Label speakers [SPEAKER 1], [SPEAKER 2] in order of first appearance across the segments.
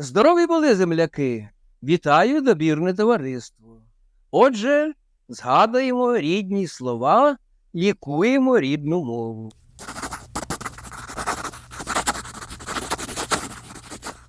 [SPEAKER 1] Здорові були земляки. Вітаю добірне товариство. Отже, згадуємо рідні слова, лікуємо рідну мову.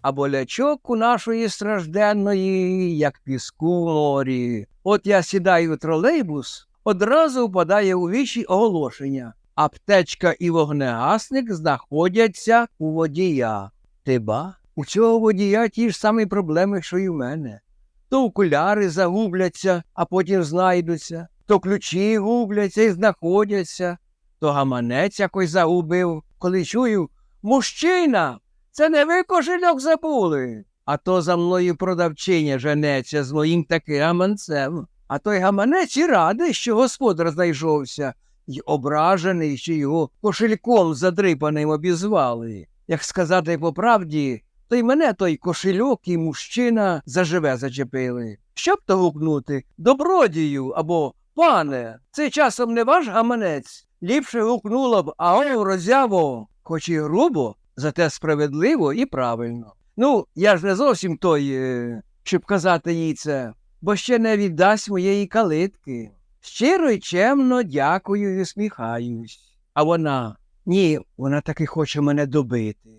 [SPEAKER 1] А болячок у нашої стражденної, як піску в морі. От я сідаю в тролейбус, одразу впадає у вічі оголошення. Аптечка і вогнегасник знаходяться у водія. Ти ба? У цього водія ті ж самі проблеми, що й у мене. То окуляри загубляться, а потім знайдуться, то ключі губляться і знаходяться, то гаманець якось загубив, коли чую Мужчина, це не ви кошельок забули. А то за мною продавчиня женеться з моїм таки гаманцем. А той гаманець і радий, що господар знайшовся, й ображений, що його кошельком задрипаним обізвали. Як сказати по правді, то й мене той кошельок і мужчина заживе зачепили. Щоб то гукнути добродію або пане, це часом не ваш гаманець. Ліпше гукнуло б ао роззяво, хоч і грубо, зате справедливо і правильно. Ну, я ж не зовсім той, е, щоб казати їй це, бо ще не віддасть моєї калитки. Щиро й чемно дякую і усміхаюсь. А вона ні, вона таки хоче мене добити.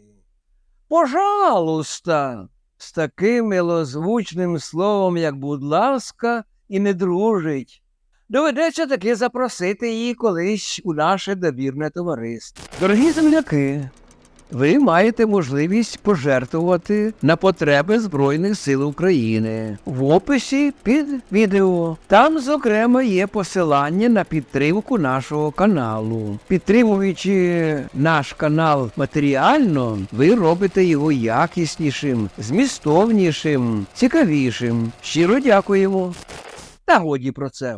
[SPEAKER 1] Пожалуйста, з таким милозвучним словом, як будь ласка, і не дружить. Доведеться таки запросити її колись у наше добірне товариство. Дорогі земляки, ви маєте можливість пожертвувати на потреби Збройних сил України в описі під відео. Там, зокрема, є посилання на підтримку нашого каналу. Підтримуючи наш канал матеріально, ви робите його якіснішим, змістовнішим, цікавішим. Щиро дякуємо. Та годі про це.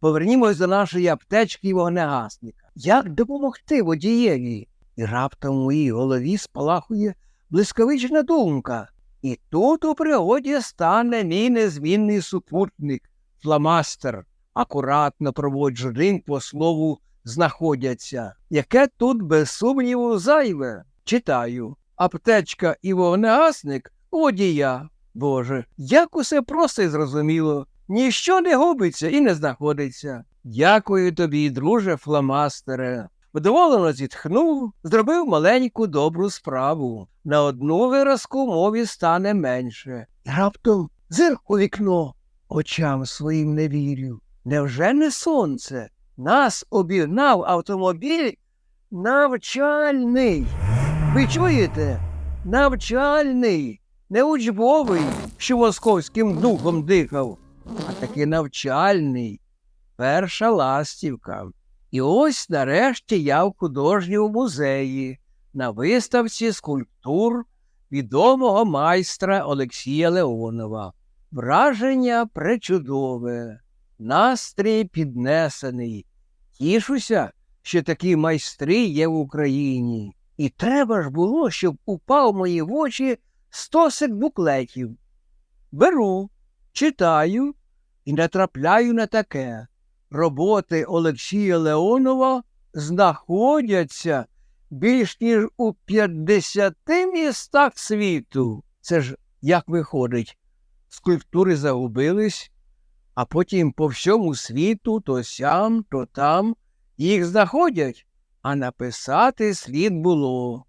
[SPEAKER 1] Повернімось до нашої аптечки і вогнегасника. Як допомогти водієві? І раптом у моїй голові спалахує блискавична думка. І тут у пригоді стане мій незмінний супутник, фламастер. Акуратно проводжу ринг по слову знаходяться, яке тут без сумніву зайве. Читаю. Аптечка і вогнегасник водія. Боже, як усе просто і зрозуміло. Ніщо не губиться і не знаходиться. Дякую тобі, друже фламастере. Вдоволено зітхнув, зробив маленьку добру справу. На одну виразку мові стане менше. Раптом зирк у вікно. Очам своїм не вірю. Невже не сонце? Нас обігнав автомобіль навчальний. Ви чуєте? Навчальний, не учбовий, що московським духом дихав, а таки навчальний. Перша ластівка. І ось нарешті я в художньому музеї на виставці скульптур відомого майстра Олексія Леонова. Враження пречудове, настрій піднесений. Тішуся, що такі майстри є в Україні. І треба ж було, щоб упав мої в очі стосик буклетів. Беру, читаю і натрапляю на таке роботи Олексія Леонова знаходяться більш ніж у 50 містах світу. Це ж як виходить, скульптури загубились, а потім по всьому світу то сям, то там їх знаходять, а написати слід було.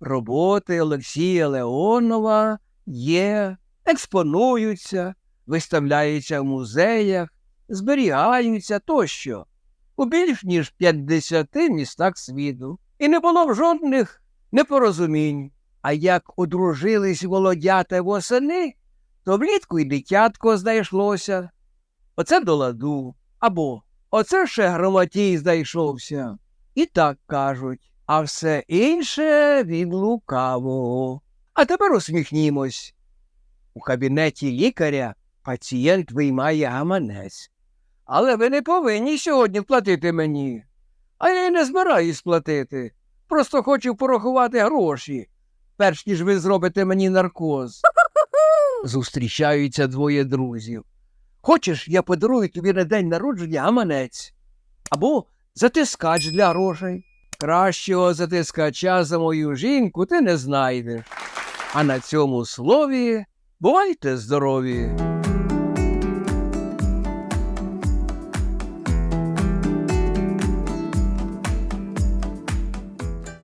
[SPEAKER 1] Роботи Олексія Леонова є, експонуються, виставляються в музеях зберігаються тощо у більш ніж 50 містах світу. І не було б жодних непорозумінь. А як одружились володята восени, то влітку й дитятко знайшлося. Оце до ладу. Або оце ще громотій знайшовся. І так кажуть, а все інше від лукавого. А тепер усміхнімось. У кабінеті лікаря пацієнт виймає гаманець. Але ви не повинні сьогодні платити мені. А я й не збираюсь платити. Просто хочу порахувати гроші, перш ніж ви зробите мені наркоз. Зустрічаються двоє друзів. Хочеш, я подарую тобі на день народження гаманець або затискач для грошей. Кращого затискача за мою жінку ти не знайдеш. А на цьому слові бувайте здорові!